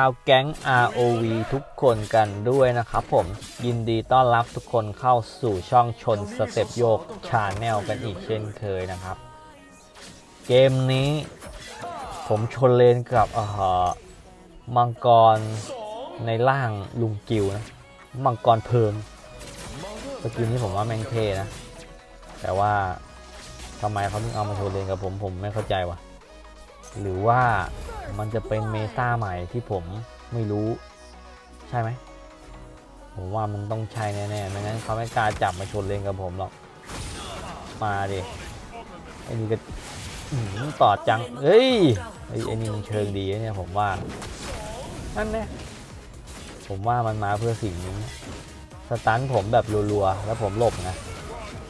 าวแก๊ง ROV ทุกคนกันด้วยนะครับผมยินดีต้อนรับทุกคนเข้าสู่ช่องชนสเต็ปโยกชาแนลกันอีกเช่นเคยนะครับ เกมนี้ผมชนเลนกับเอ่อมังกรในร่างลุงกิวนะ มังกรเพิงสกินนี้ผมว่าแม่งเท่นะ แต่ว่าทำไมเขาถึงเอามาชนเลนกับผมผมไม่เข้าใจว่ะ หรือว่า มันจะเป็นเมตาใหม่ที่ผมไม่รู้ใช่ไหมผมว่ามันต้องใช่แน่ๆไม่งั้นเขาไม่กล้าจับมาชนเลนกับผมหรอก มาดิไอ้นี่ก็อื้อหือต่อจังเฮ้ยไอ้นี่มันเชิงดีนะเนี่ยผมว่านั่นแน่ผมว่ามันมาเพื่อสิ่งนี้ สตันผมแบบรัวๆ แล้วผมหลบนะ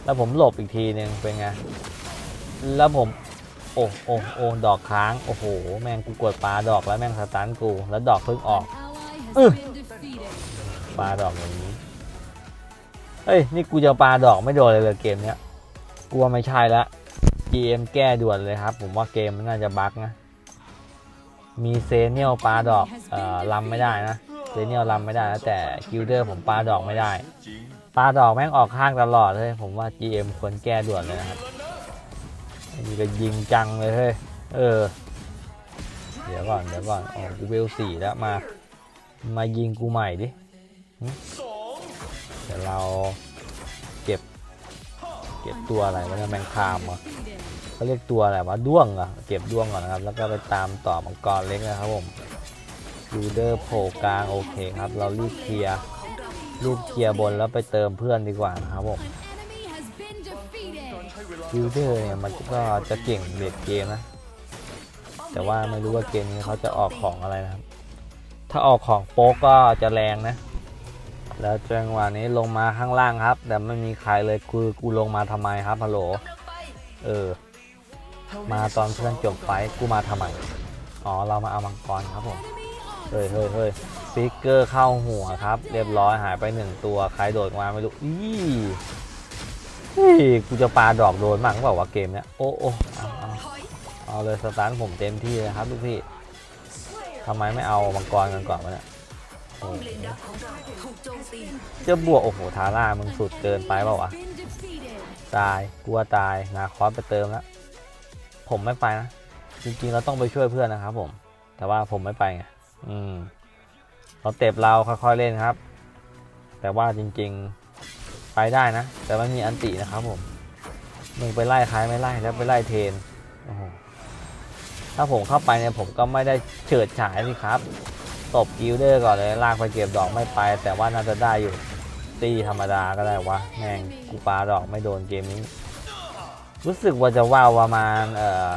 แล้วผมหลบอีกทีนึงเป็นไง แล้วผม โอ้โอ้โอ้ดอกค้าง โอ้โห แม่งกูกดปลาดอกแล้วแม่งสตันกู แล้วดอกเพิ่งออก Ally Ừ. has been defeated. ปลาดอกอย่างนี้ เฮ้ย นี่กูจะปลาดอกไม่โดนเลยเลยเกมเนี้ยกลัวไม่ใช่ละ GM แก้ด่วนเลยครับ ผมว่าเกมมันน่าจะบั๊กนะ มีเซเนียลปลาดอกเอ่อลำไม่ได้นะ เซเนียลลำไม่ได้นะแต่กิลเดอร์ผมปลาดอกไม่ได้ ปลาดอกแม่งออกข้างตลอดเลย ผมว่า GM ควรแก้ด่วนเลยนะครับอั นนี้ก็ยิงจังเลยเฮ้ย เออ เดี๋ยวก่อน เดี๋ยวก่อนอ๋อกูเวลสี่แล้วมา มายิงกูใหม่ดิเดี๋ยวเราเก็บ เก็บตัวอะไรวะเนี่ยแมงคามอ Defeated. เขาเรียกตัวอะไรวะด้วงเหรอเก็บด้วงก่อนนะครับ แล้วก็ไปตามต่อมังกรเล็กนะครับผมยูเดอร์โผล่กลางโอเคครับ เรารีบเคลียร์รีบเคลียร์บนแล้วไปเติมเพื่อนดีกว่านะครับผม ยูเดอร์เนี่ยมันก็จะเก่งเด็ดเกมนะ แต่ว่าไม่รู้ว่าเกมนี้เขาจะออกของอะไรนะครับ ถ้าออกของโป๊กก็จะแรงนะ แล้วจังหวะนี้ลงมาข้างล่างครับ แต่ไม่มีใครเลยคือกูลงมาทำไมครับฮัลโหล เออ มาตอนเพื่อนจบไฟกูมาทำไม อ๋อเรามาเอามังกรครับผม เฮ้ยเฮ้ยเฮ้ยฟิกเกอร์เข้าหัวครับ เรียบร้อยหายไปหนึ่งตัว ใครโดดมาไม่รู้ อี เฮ้ยกูจะปาดอกโดนมั่งเปล่าวะเกมเนี้ยโอ้โอ้เอาเอาเอาเลยสตาร์ทผมเต็มที่เลยครับลูกพี่ทำไมไม่เอามังกรกันก่อนวะเนี่ยโอ้โหจะบวกโอ้โหทาร่ามึงสุดเกินไปเปล่าวะตายกลัวตายนาคอสไปเติมแล้วผมไม่ไปนะจริงๆเราต้องไปช่วยเพื่อนนะครับผม แต่ว่าผมไม่ไปไงอืมเราเต็บเราค่อยๆเล่นครับ แต่ว่าจริง ๆ ไปได้นะ แต่ไม่มีอันตินะครับผมมึงไปไล่ใครไม่ไล่แล้วไปไล่เทนโอ้โหถ้าผมเข้าไปเนี่ยผมก็ไม่ได้เฉิดฉายสิครับตบกิลเดอร์ก่อนเลยลากไปเก็บดอกไม่ไป แต่ว่าน่าจะได้อยู่ตีธรรมดาก็ได้วะแม่งกูปาดอกไม่โดนเกมนี้ รู้สึกว่าจะว่าวประมาณเอ่อ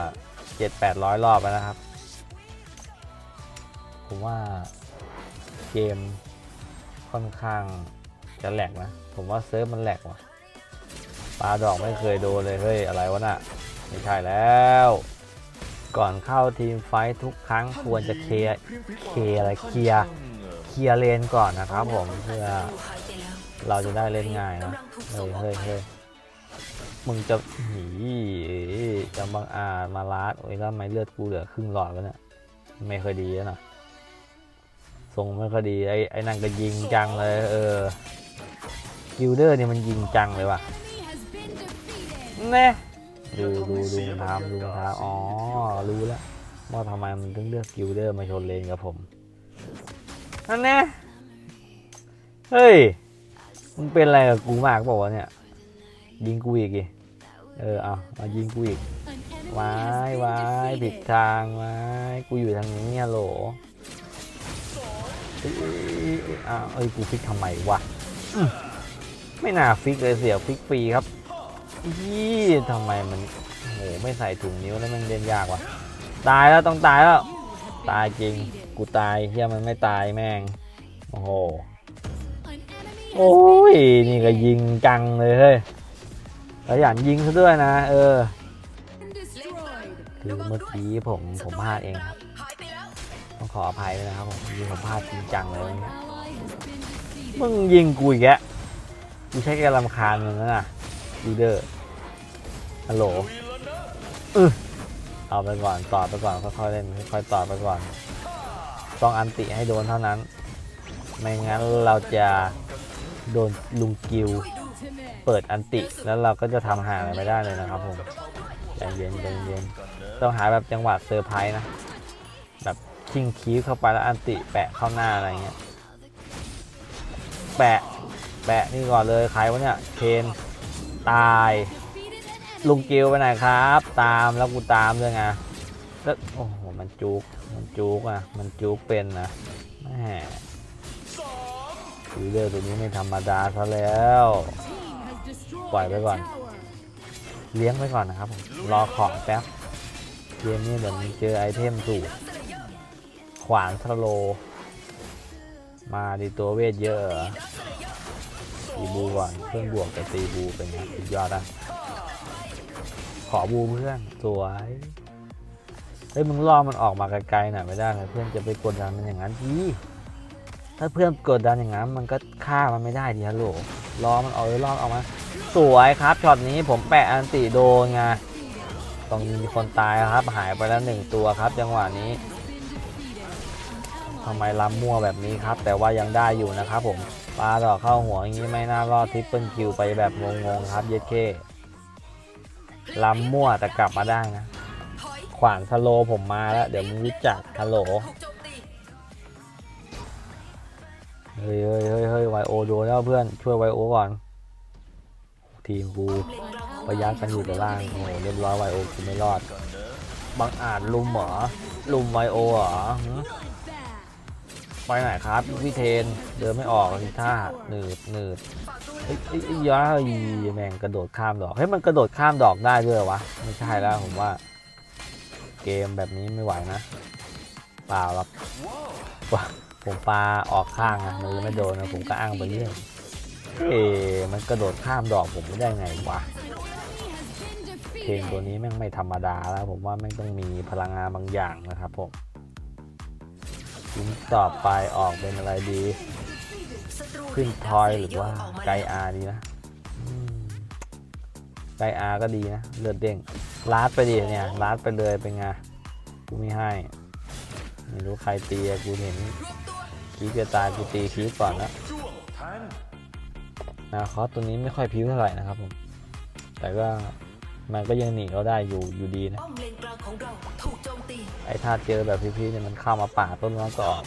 เจ็ดแปดร้อยรอบแล้วนะครับ ผมว่าเกมค่อนข้าง จะแหลกนะ ผมว่าเซิร์ฟมันแหลกว่ะปลาดอกไม่เคยโดนเลยเฮ้ยอะไรวะน่ะไม่ใช่แล้ว ก่อนเข้าทีมไฟท์ทุกครั้งควรจะเคเคอะไรเคลียเคลียเลนก่อนนะครับผมเพื่อเราจะได้เล่นง่ายนะเฮ้ยเฮ้ยเฮ้ยมึงจะหีจะบังอาจมาลาดโอ้ยแล้วไม่เลือดกูเหลือครึ่งหลอดแล้วเนี่ยไม่ค่อยดีนะทรงไม่ค่อยดีไอ้ไอ้นั่นก็ยิงจังเลย เออ กิลเดอร์เนี่ยมันยิงจังเลยว่ะ Enemy has been defeated. แน่ดูดูดูมันทำดูมันทำอ๋อ รู้แล้วว่าทำไมมันถึงเลือกกิลเดอร์มาชนเลนกับผมนั่นแน่เฮ้ยมึงเป็นอะไรกับกูมากบอกว่าวะเนี่ย ยิงกูอีกอีเออเอามายิงกูอีก An enemy วาย has วายผิด been defeated. ทางวายกูอยู่ทางนี้ฮัลโหลเอ้ยเอ้ยเอ้ยอ้าวเอ้ยกูฟิกทำไมวะอืม ไม่น่าฟิกเลยเสียฟิกฟรีครับยี่ทำไมมันโหไม่ใส่ถุงนิ้วแล้วมันเล่นยากวะตายแล้วต้องตายแล้ว ตายจริง กูตายเฮียมันไม่ตายแม่ง โอ้โห โอ้ย นี่ก็ยิงจังเลยเฮ้ยขยันยิงซะด้วยนะ เออ คือเมื่อกี้ผมผมพลาดเองครับ ต้องขออภัยด้วยนะครับผมยิงผมพลาดจริงจังเลย มึงยิงกูอีกแกะกูใช้แกลำคาญมึงนน่ะลีเดอร์ฮัลโหลเอเอาไปก่อนต่อไปก่อนค่อยๆเล่นค่อยๆต่อไปก่อน ต้องอันติให้โดนเท่านั้น ไม่งั้นเราจะโดนลุงกิว เปิดอันติแล้วเราก็จะทำหาอะไรไม่ได้เลยนะครับผมใจเย็นใจเย็นต้องหาแบบจังหวะเซอร์ไพรส์นะ แบบชิงคีฟเข้าไปแล้วอันติแปะเข้าหน้าอะไรเงี้ย แปะ แปะนี่ก่อนเลยใครวะเนี่ยเคนตายลุงกิวไปไหนครับ ตามแล้วกูตามด้วยไงแล้วโอ้โหมันจุกมันจุกอะมันจุกเป็นนะแหมคือเรื่องตัวนี้ไม่ธรรมดาซะแล้ว Team has destroyed Quay với a con. tower. เลี้ยงไว้ก่อนนะครับผมรอของแป๊บเกมนี้เดี๋ยวเจอไอเทมสูตรขวานสโล มาดีตัวเวทเยอะ ตีบูก่อนเพื่อนบวกกับตีบูเป็นไงสุดยอดอะขอบูเพื่อนสวยเฮ้ยมึงล่อมันออกมาไกลๆหน่อยไม่ได้เลยเพื่อนจะไปกดดันมันอย่างนั้นทีถ้าเพื่อนกดดันอย่างนั้นมันก็ฆ่ามันไม่ได้ดีฮัลโหลรอมันออกเลยรอดออกมาสวยครับช็อตนี้ผมแปะอันติโดนไงต้องมีคนตายครับ หายไปแล้วหนึ่งตัวครับ จังหวะนี้ทำไมล้ำมั่วแบบนี้ครับ แต่ว่ายังได้อยู่นะครับผม ปลาดอกเข้าหัวอย่างนี้ไม่น่ารอดทริปเปิลคิวไปแบบงงๆครับเย็ดเคลำมั่วแต่กลับมาได้นะ ขวานสโลผมมาแล้ว เดี๋ยวมึงรู้จักฮัลโหลเฮ้ยเฮ้ยเฮ้ยเฮ้ยไวโอโดนแล้วเพื่อนช่วยไวโอก่อน ทีมกูประยัดกันอยู่แต่ล่างโอ้เรียบร้อยไวโอกูไม่รอดบางอาจลุมเหรอลุมไวโอเหรอ ไปไหนครับพี่เทนเดินไม่ออกทีท่าหนืดหนืดเอ้ยเอ้ยเอ้ยย้ายแมงกระโดดข้ามดอกเฮ้ยมันกระโดดข้ามดอกได้ด้วยวะไม่ใช่แล้วผมว่า เกมแบบนี้ไม่ไหวนะเปล่าหรอกว่าผมปลาออกข้างอะมือไม่โดนนะผมก็อ้างไปเรื่อยเอ๊มันกระโดดข้ามดอกผมไม่ได้ไงวะเพลงตัวนี้แม่งไม่ธรรมดาแล้ว ผมว่าแม่งต้องมีพลังงานบางอย่างนะครับผม ชิ้นต่อไปออกเป็นอะไรดี ขึ้นทอยหรือว่าไกอาดีนะไกอาก็ดีนะ เลือดเด้งลาดไปดีเนี่ยลาดไปเลยเป็นไงกูไม่ให้ ไม่รู้ใครตีกูเห็นคีบจะตายกูตีคีบก่อนแล้วนาคอสตัวนี้ไม่ค่อยพิ้วเท่าไหร่นะครับผมแต่ก็มันก็ยังหนีเขาได้อยู่อยู่ดีนะ ป้อมเลนกลางของเราถูกโจมตีไอ้ท่าเจอแบบพี่ๆเนี่ยมันเข้ามาป่าต้นน้ำก่อน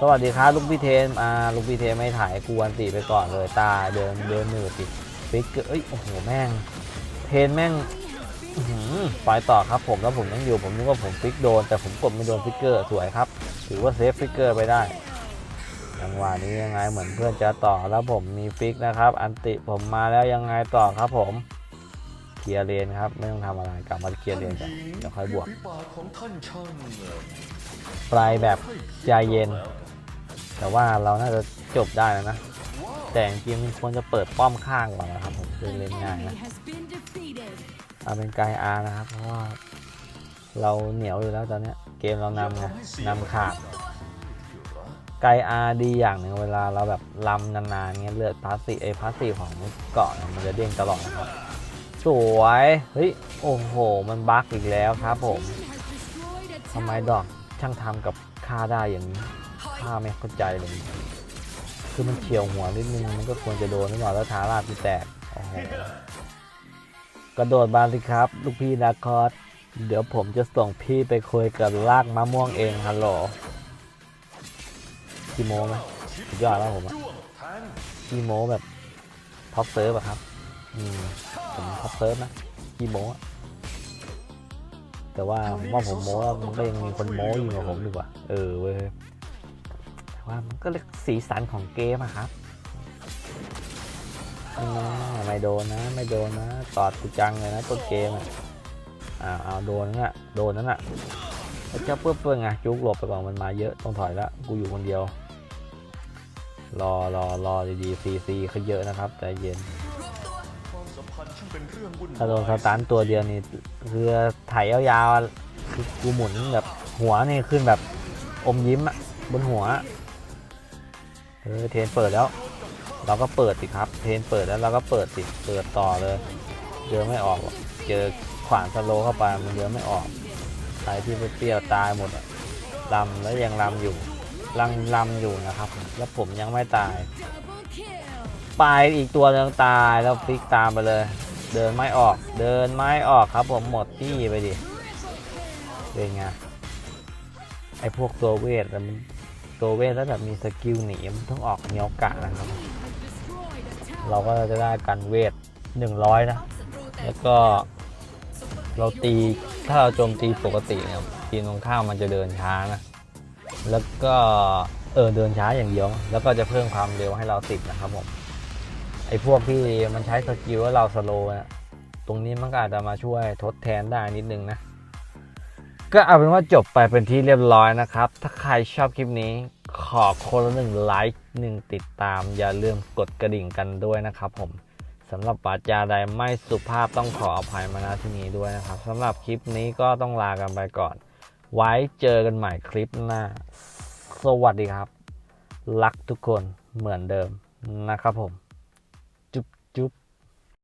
สวัสดีครับลุงพี่เทนอ่าลุงพี่เทนไม่ถ่ายกวนตีไปก่อนเลยตาเดินเดินหนืดติฟิกเกอร์เอ้ยโอ้โหแม่ง เทนแม่งอื้อหือไปต่อครับผมแล้วผมยังอยู่ผมนึกว่าผมฟิกโดน แต่ผมกดไม่โดนฟิกเกอร์สวยครับ ถือว่าเซฟฟิกเกอร์ไปได้จังหวะนี้ยังไงเหมือนเพื่อนจะต่อแล้วผมมีฟิกนะครับ อันติผมมาแล้วยังไงต่อครับผม เคลียร์เลนครับ ไม่ต้องทำอะไรกลับมาเคลียร์เลนก่อนเดี๋ยวค่อยบวกปลายแบบใจเย็น แต่ว่าเราน่าจะจบได้แล้วนะ แต่จริงๆมันควรจะเปิดป้อมข้างก่อนนะครับผมคือเล่นง่ายนะเอาเป็นไกอาร์นะครับ เพราะว่าเราเหนียวอยู่แล้วตอนนี้เกมเรานำไงนำขาดไกอาร์ดีอย่างหนึ่งเวลาเราแบบลำนานๆเงี้ยเลือดพาสซีไอพาสซีของเกาะมันจะเด้งตลอดนะครับ สวยเฮ้ยโอ้โห มันบั๊กอีกแล้วครับผมทำไมดอกช่างทำกับข้าได้อย่างนี้ข้าไม่เข้าใจเลยคือมันเฉียวหัวนิดนึงมันก็ควรจะโดนนิดหน่อยแล้วท้าราบที่แตกโอ้โหกระโดดบานสิครับ ลูกพี่นาคอสเดี๋ยวผมจะส่งพี่ไปคุยกับลากมะม่วงเองฮัลโหลขี้โมไหมยอดแล้วผมอะขี้โมแบบท็อปเซิร์ฟอะครับ ผมท็อปเซิร์ฟนะขี้โม้อะแต่ว่าผมว่าผมโม้มันก็ยังมีคนโม้อยู่กับผมดีกว่า เออเว้ยแต่ว่ามันก็เรียกสีสันของเกมอะครับนะไม่โดนนะ ไม่โดนนะตอดกูจังเลยนะต้นเกมอะอ่าเอาโดนนั่นน่ะโดนนั่นน่ะแล้วเจ้าเปื้อเปื้อไงจุกหลบไปก่อนมันมาเยอะต้องถอยละกูอยู่คนเดียว รอรอรอดีๆซีซีเขาเยอะนะครับใจเย็น ถ้าโดนสตาร์ทตัวเดียวนี่คือไถยาวๆคือกูหมุนแบบหัวนี่ขึ้นแบบอมยิ้มอะบนหัว เออเทนเปิดแล้ว เราก็เปิดสิครับเพนเปิดแล้วเราก็เปิดสิเปิดต่อเลยเดินไม่ออก เจอขวานสโลเข้าไปมันเดินไม่ออกใครที่เปรี้ยวตายหมดอะลำแล้วยังลำอยู่ลังลำอยู่นะครับ แล้วผมยังไม่ตาย Double kill. ไปอีกตัวหนึงตายแล้วฟิกตามไปเลย เดินไม่ออก เดินไม่ออกครับผมหมดที่ไปดิ เป็นไง ไอพวกตัวเวทมันตัวเวทแล้วแบบมีสกิลหนีมันต้องออกเนียวกะนะครับ เราก็จะได้กันเวท100นะ แล้วก็ เราตีถ้าเราโจมตีปกติเนี่ยทีมตรงข้ามมันจะเดินช้านะ แล้วก็เออเดินช้าอย่างเดียว แล้วก็จะเพิ่มความเร็วให้เราติดนะครับผม ไอ้พวกที่มันใช้สกิลแล้วเราสโลว์ตรงนี้มันก็อาจจะมาช่วยทดแทนได้นิดนึงนะ ก็เอาเป็นว่าจบไปเป็นที่เรียบร้อยนะครับ ถ้าใครชอบคลิปนี้ขอคนละหนึ่งไลค์หนึ่งติดตาม อย่าลืมกดกระดิ่งกันด้วยนะครับผมสำหรับปาจาใดไม่สุภาพต้องขออภัยมาณที่นี้ด้วยนะครับสำหรับคลิปนี้ก็ต้องลากันไปก่อน ไว้เจอกันใหม่คลิปหน้า สวัสดีครับ รักทุกคนเหมือนเดิมนะครับผม